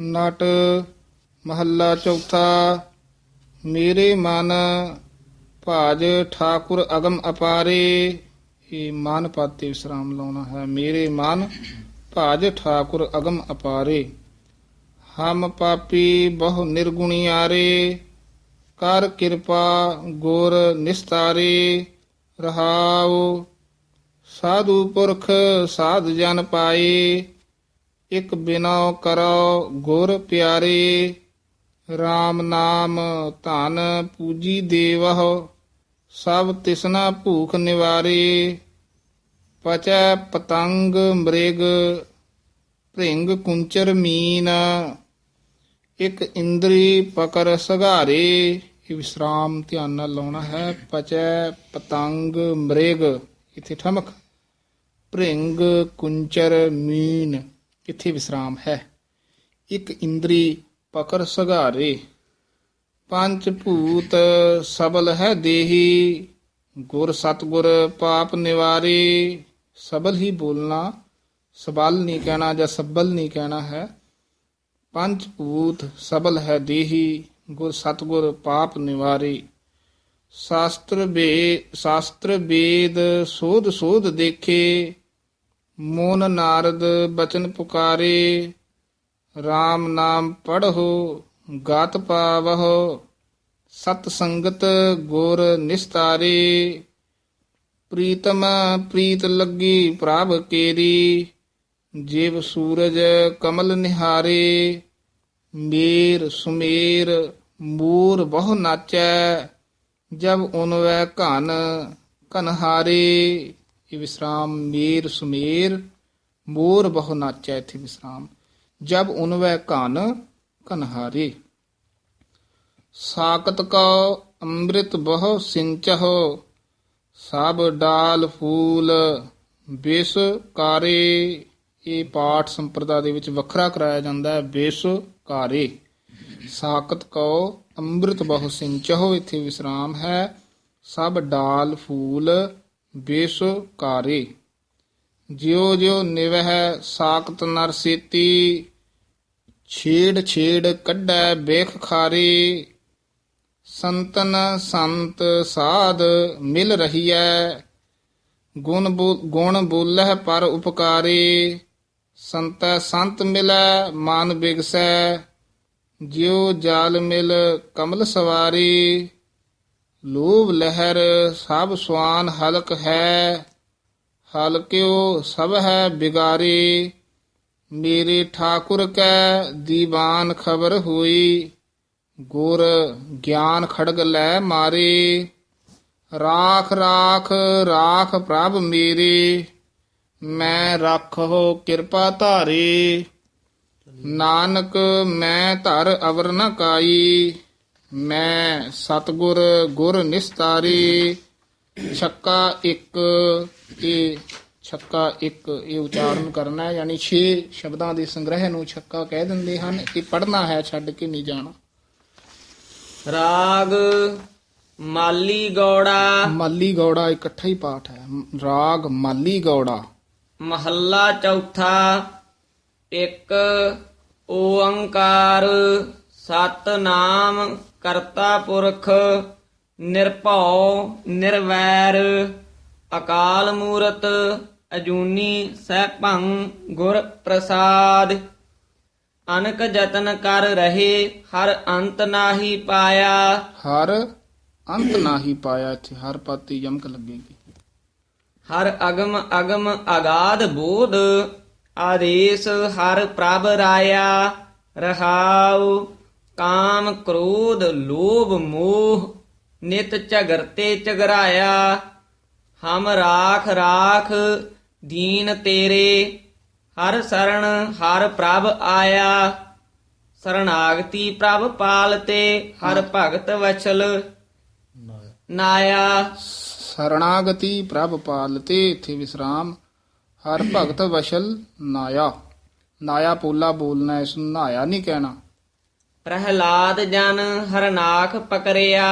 ਨਟ ਮਹੱਲਾ ਚੌਥਾ, ਮੇਰੇ ਮਨ ਭਾਜ ਠਾਕੁਰ ਅਗਮ ਅਪਾਰੇ। ਇਹ ਮਨ ਪਾਤੇ ਵਿਸਰਾਮ ਲਾਉਣਾ ਹੈ। ਮੇਰੇ ਮਨ ਭਾਜ ਠਾਕੁਰ ਅਗਮ ਅਪਾਰੇ। ਹਮ ਪਾਪੀ ਬਹੁ ਨਿਰਗੁਣਿਆਰੇ ਕਰ ਕਿਰਪਾ ਗੁਰ ਨਿਸਤਾਰੇ। ਰਹਾਉ ਸਾਧੂ ਪੁਰਖ ਸਾਧ ਜਨ ਪਾਏ। ਇਕ ਬਿਨਾ ਕਰੋ ਗੁਰ ਪਿਆਰੇ RAM ਨਾਮ ਧਨ ਪੂਜੀ ਦੇਵਹੁ, ਸਭ ਤਿਸਨਾ ਭੂਖ ਨਿਵਾਰੇ, ਪਚੈ ਪਤੰਗ ਮ੍ਰਿਗ, ਭ੍ਰਿੰਗ ਕੁੰਚਰ ਮੀਨ, ਇਕ ਇੰਦਰੀ ਪਕਰ ਸਗਾਰੇ ਇਹ ਵਿਸਰਾਮ ਧਿਆਨ ਨਾਲ ਲਾਉਣਾ ਹੈ। ਪਚੈ ਪਤੰਗ ਮ੍ਰਿਗ। ਇਥੇ ਠਮਕ। ਭ੍ਰਿੰਗ ਕੁੰਚਰ ਮੀਨ। ਇੱਥੇ ਵਿਸਰਾਮ ਹੈ? ਇਕ ਇੰਦਰੀ ਪਕਰ ਸਗਾਰੇ ਪੰਜ ਭੂਤ ਸਬਲ ਹੈ ਦੇਹੀ, ਗੁਰ ਸਤਗੁਰ ਪਾਪ ਨਿਵਾਰੇ, ਸਬਲ ਹੀ ਬੋਲਣਾ, ਸਬਲ ਨਹੀਂ ਕਹਿਣਾ ਜਾਂ ਸਬਲ ਨਹੀਂ ਕਹਿਣਾ ਹੈ। ਪੰਜ ਭੂਤ ਸਬਲ ਹੈ ਦੇਹੀ, ਗੁਰ ਸਤਗੁਰ ਪਾਪ ਨਿਵਾਰੇ। ਸ਼ਾਸਤਰ ਵੇ ਸ਼ਾਸਤਰ ਵੇਦ ਸੋਧ ਸੋਧ ਦੇਖੇ ਮੋਨ ਨਾਰਦ ਬਚਨ ਪੁਕਾਰੇ RAM ਨਾਮ ਪੜ੍ਹੋ, ਗਾਤ ਪਾਵਹੁ, ਸਤ ਸੰਗਤ ਗੁਰ ਨਿਸਤਾਰੇ, ਪ੍ਰੀਤਮ ਪ੍ਰੀਤ ਲੱਗੀ ਪ੍ਰਭ ਕੇਰੀ, ਜਿਵ ਸੂਰਜ ਕਮਲ ਨਿਹਾਰੇ, ਮੇਰ ਸੁਮੇਰ ਮੂਰ ਬਹੁ ਨਾਚੈ, ਜਬ ਉਨਵੈ ਘਨ ਕਨਹਾਰੇ ਇਹ ਵਿਸਰਾਮ ਮੇਰ ਸੁਮੇਰ, ਮੋਰ ਬਹੁ ਨਾਚੈ ਇਥੇ ਵਿਸਰਾਮ। ਜਬ ਉਨਵੈ ਘਨ ਕਨਹਾਰੇ ਸਾਕਤ ਕਉ ਅੰਮ੍ਰਿਤ ਬਹੁ ਸਿੰਚਹੁ, ਸਭ ਡਾਲ ਫੂਲ ਬਿਸ ਕਾਰੇ। ਇਹ ਪਾਠ ਸੰਪਰਦਾ ਦੇ ਵਿੱਚ ਵੱਖਰਾ ਕਰਾਇਆ ਜਾਂਦਾ ਹੈ, ਬਿਸ ਕਾਰੇ। ਸਾਕਤ ਕਉ ਅੰਮ੍ਰਿਤ ਬਹੁ ਸਿੰਚਹੁ ਇਥੇ ਵਿਸਰਾਮ ਹੈ, ਸਭ ਡਾਲ ਫੂਲ ਬਿਸ ਕਾਰੇ ਜਿਉ ਜਿਉ ਨਿਵਹਿ ਸਾਕਤ ਨਰਸੇਤੀ ਛੇੜ ਛੇੜ ਕੱਢੈ ਬੇਖ ਖਾਰੇ। ਸੰਤਨ ਸੰਤ ਸਾਧ ਮਿਲ ਰਹੀਐ, ਗੁਣ ਬੋ- ਗੁਣ ਬੋਲਹਿ ਪਰ ਉਪਕਾਰੇ। ਸੰਤੈ ਸੰਤ ਮਿਲੈ, ਮਾਨ ਬਿਗਸੈ, ਜਿਉ ਜਾਲ ਮਿਲ ਕਮਲ ਸਵਾਰੀ। ਲੋਭ ਲਹਿਰ ਸਭ ਸਵਾਨ ਹਲਕ ਹੈ ਹਲਕਿਓ ਸਭ ਹੈ ਬਿਗਾਰੀ। ਮੇਰੇ ਠਾਕੁਰ ਕੈ ਦੀਵਾਨ ਖਬਰ ਹੋਈ, ਗੁਰ ਗਿਆਨ ਖੜਗ ਲੈ ਮਾਰੇ। ਰਾਖ ਰਾਖ ਰਾਖ ਪ੍ਰਭ ਮੇਰੇ, ਮੈਂ ਰੱਖੋ ਕਿਰਪਾ ਧਾਰੇ। ਨਾਨਕ, ਮੈਂ ਧਰ ਅਵਰ ਨ ਕਾਈ। ਮੈਂ ਸਤਗੁਰ ਗੁਰ ਨਿਸਤਾਰੀ ਛੱਕਾ ਇੱਕ ਇਹ ਛੱਕਾ ਇੱਕ ਇਹ ਉਚਾਰਨ ਕਰਨਾ ਹੈ। ਯਾਨੀ 6 ਸ਼ਬਦਾਂ ਦੇ ਸੰਗ੍ਰਹਿ ਨੂੰ ਛੱਕਾ ਕਹਿ ਦਿੰਦੇ ਹਨ। ਇਹ ਪੜ੍ਹਨਾ ਹੈ ਛੱਡ ਕੇ ਨਹੀਂ ਜਾਣਾ। ਰਾਗ ਮਾਲੀ ਗੌੜਾ। ਮਾਲੀ ਗੌੜਾ ਇਕੱਠਾ ਹੀ ਪਾਠ ਹੈ। ਰਾਗ ਮਾਲੀ ਗੌੜਾ। ਮਹੱਲਾ ਚੌਥਾ ਇੱਕ ਓੰਕਾਰ। ਸਤਨਾਮ ਕਰਤਾ ਪੁਰਖ ਨਿਰਭਉ ਨਿਰਵੈਰ ਅਕਾਲ ਮੂਰਤ ਅਜੂਨੀ ਸੈਭੰ ਗੁਰ ਪ੍ਰਸਾਦ। ਅਨਕ ਜਤਨ ਕਰ ਰਹੇ ਹਰ ਅੰਤ ਨਾਹੀ ਪਾਇਆ। ਹਰ ਅੰਤ ਨਾਹੀ ਪਾਇਆ ਇੱਥੇ ਹਰ ਪਾਤੀ ਯਮਕ ਲੱਗੇਗੀ। ਹਰ ਅਗਮ ਅਗਮ ਅਗਾਧ ਬੋਧ ਆਦੇਸ ਹਰ ਪ੍ਰਭ ਰਾਇਆ ਰਹਾਉ। ਕਾਮ ਕ੍ਰੋਧ ਲੋਭ ਮੋਹ ਨਿਤ ਝਗਰਤੇ ਝਗਰਾਇਆ। ਹਮ ਰਾਖ ਰਾਖ ਦੀਨ ਤੇਰੇ ਹਰ ਸਰਣ ਹਰ ਪ੍ਰਭ ਆਇਆ। ਸਰਣਾਗਤੀ ਪ੍ਰਭ ਪਾਲਤੇ ਹਰ ਭਗਤ ਵਛਲ ਨਾਇਆ। ਸਰਣਾਗਤੀ ਪ੍ਰਭ ਪਾਲਤੇ ਇਥੇ ਵਿਸਰਾਮ ਹਰ ਭਗਤ ਵਸ਼ਲ ਨਾਇਆ। ਨਾਇਆ ਪੋਲਾ ਬੋਲਣਾ ਇਸ ਨੂੰ ਨਾਇਆ ਨਹੀਂ ਕਹਿਣਾ। ਪ੍ਰਹਿਲਾਦ ਜਨ ਹਰਨਾਖ ਪਕਰਿਆ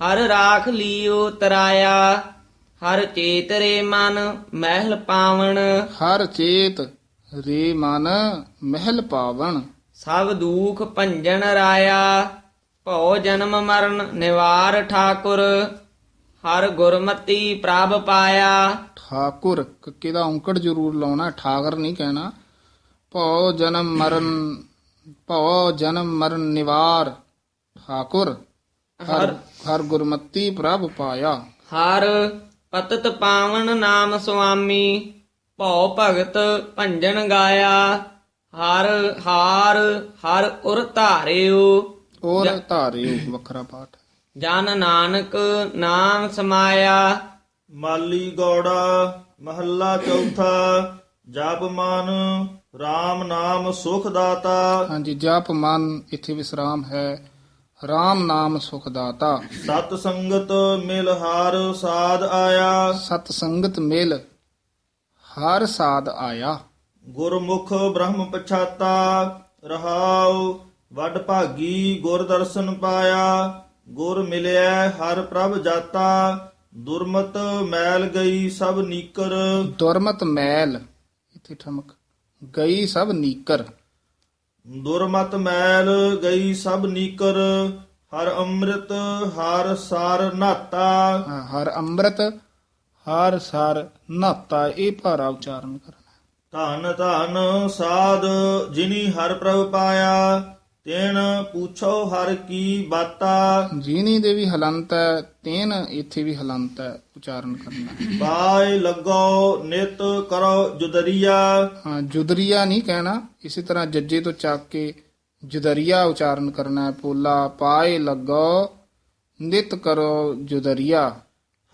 ਹਰ ਰਾਖ ਲੀਓ ਤਰਾਇਆ ਹਰ ਚੇਤਰੇ ਮਨ ਮਹਿਲ ਪਾਵਨ ਹਰ ਚੇਤ ਰੇ ਮਨ ਮਹਿਲ ਪਾਵਨ ਸਭ ਦੁਖ ਭੰਜਨ ਰਾਇਆ ਭਉ ਜਨਮ ਮਰਨ ਨਿਵਾਰ ਠਾਕੁਰ ਹਰ ਗੁਰਮਤੀ ਪ੍ਰਭ ਪਾਇਆ। ਠਾਕੁਰ ਕੱਕੇ ਦਾ ਔਂਕੜ ਜ਼ਰੂਰ ਲਾਉਣਾ ਠਾਕਰ ਨਹੀਂ ਕਹਿਣਾ। ਭਉ ਜਨਮ ਮਰਨ ਭਉ ਜਨਮ ਮਰਨ ਨਿਵਾਰ ਠਾਕੁਰ ਹਰ ਹਰ ਗੁਰਮਤੀ ਪ੍ਰਭ ਪਾਇਆ। ਹਰ ਪਤਤ ਪਾਵਨ ਨਾਮ ਸੁਆਮੀ ਭਉ ਭਗਤ ਭੰਜਨ ਗਾਇਆ ਹਰ ਹਾਰ ਹਰ ਉਰ ਧਾਰਿਓ। ਔਰ ਧਾਰਿਓ ਵੱਖਰਾ ਪਾਠ ਜਨ ਨਾਨਕ ਨਾਮ ਸਮਾਇਆ। ਮਾਲੀ ਗੌੜਾ ਮਹੱਲਾ ਚੌਥਾ ਜਪ ਮਨ RAM ਨਾਮ ਸੁਖ ਦਾਤਾ ਹਾਂਜੀ ਜਪ ਮਨ ਇੱਥੇ ਵਿਸਰਾਮ ਹੈ। RAM ਨਾਮ ਸੁਖ ਦਾਤਾ ਸਤ ਸੰਗਤ ਮਿਲ ਹਾਰ ਸਾਧ ਆਇਆ। ਸਤ ਸੰਗਤ ਮਿਲ ਹਰ ਸਾਧ ਆਇਆ। ਗੁਰਮੁਖ ਬ੍ਰਹਮ ਪਛਾਤਾ। ਰਹਾਉ ਵੱਡ ਭਾਗੀ ਗੁਰ ਦਰਸ਼ਨ ਪਾਇਆ। ਗੁਰ ਮਿਲਿਆ ਹਰ ਪ੍ਰਭ ਜਾਤਾ। ਦੁਰਮਤ ਮੈਲ ਗਈ ਸਭ ਨੀਕਰ। ਦੁਰਮਤ ਮੈਲ ਇੱਥੇ ਠਮਕ। ਗਈ ਸਭ ਨੀਕਰ। ਦੁਰਮਤ ਮੈਲ ਗਈ ਸਭ ਨੀਕਰ ਹਰ ਅੰਮ੍ਰਿਤ ਹਰ ਸਾਰ ਨਾਤਾ। ਹਾਂ, ਹਰ ਅੰਮ੍ਰਿਤ ਹਰ ਸਰ ਨਾਤਾ ਇਹ ਭਾਰਾ ਉਚਾਰਨ ਕਰਨਾ। ਧਨ ਧਨ ਸਾਧ ਜਿਨੀ ਹਰ ਪ੍ਰਭ ਪਾਇਆ। ਤੈਨ ਪੁੱਛੋ ਹਰ ਕੀ ਬਾਤਾ। ਜੀਨੀ ਦੇ ਵੀ ਹਲੰਤ ਹੈ ਤੇਨ ਇੱਥੇ ਵੀ ਹਲੰਤ ਹੈ ਉਚਾਰਨ ਕਰਨਾ। ਪਾਇ ਲੱਗੋ ਨਿਤ ਕਰੋ ਜੁਦਰੀਆ। ਹਾਂ ਜੁਦਰੀਆ ਨਹੀਂ ਕਹਿਣਾ ਇਸੇ ਤਰ੍ਹਾਂ ਜੱਜੇ ਤੋਂ ਚੱਕ ਕੇ ਜੁਦਰੀਆ ਉਚਾਰਨ ਕਰਨਾ ਹੈ ਪੋਲਾ ਪਾਏ ਲੱਗੋ ਨਿਤ ਕਰੋ ਜੁਦਰੀਆ।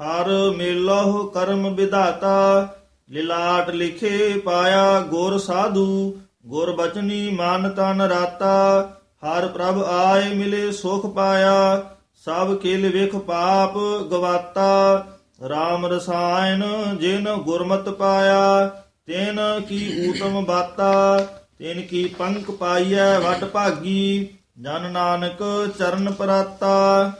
ਹਰ ਮੇਲਹੁ ਕਰਮ ਵਿਧਾਤਾ ਲਿਲਾਟ ਲਿਖੇ ਪਾਇਆ ਗੁਰ ਸਾਧੂ ਗੁਰ ਬਚਨੀ ਮਨ ਤਨ ਰਾਤਾ। ਹਰ ਪ੍ਰਭ ਆਏ ਮਿਲੇ ਸੁਖ ਪਾਇਆ, ਸਭ ਕਿਲ ਵਿਖ ਪਾਪ ਗਵਾਤਾ। RAM ਰਸਾਇਣ ਜਿਨ ਗੁਰਮਤ ਪਾਇਆ, ਤਿਨ ਕੀ ਊਤਮ ਬਾਤਾ। ਤਿਨ ਕੀ ਪੰਕ ਪਾਈਐ, ਵਟ ਭਾਗੀ, ਜਨ ਨਾਨਕ ਚਰਨ ਪਰਾਤਾ।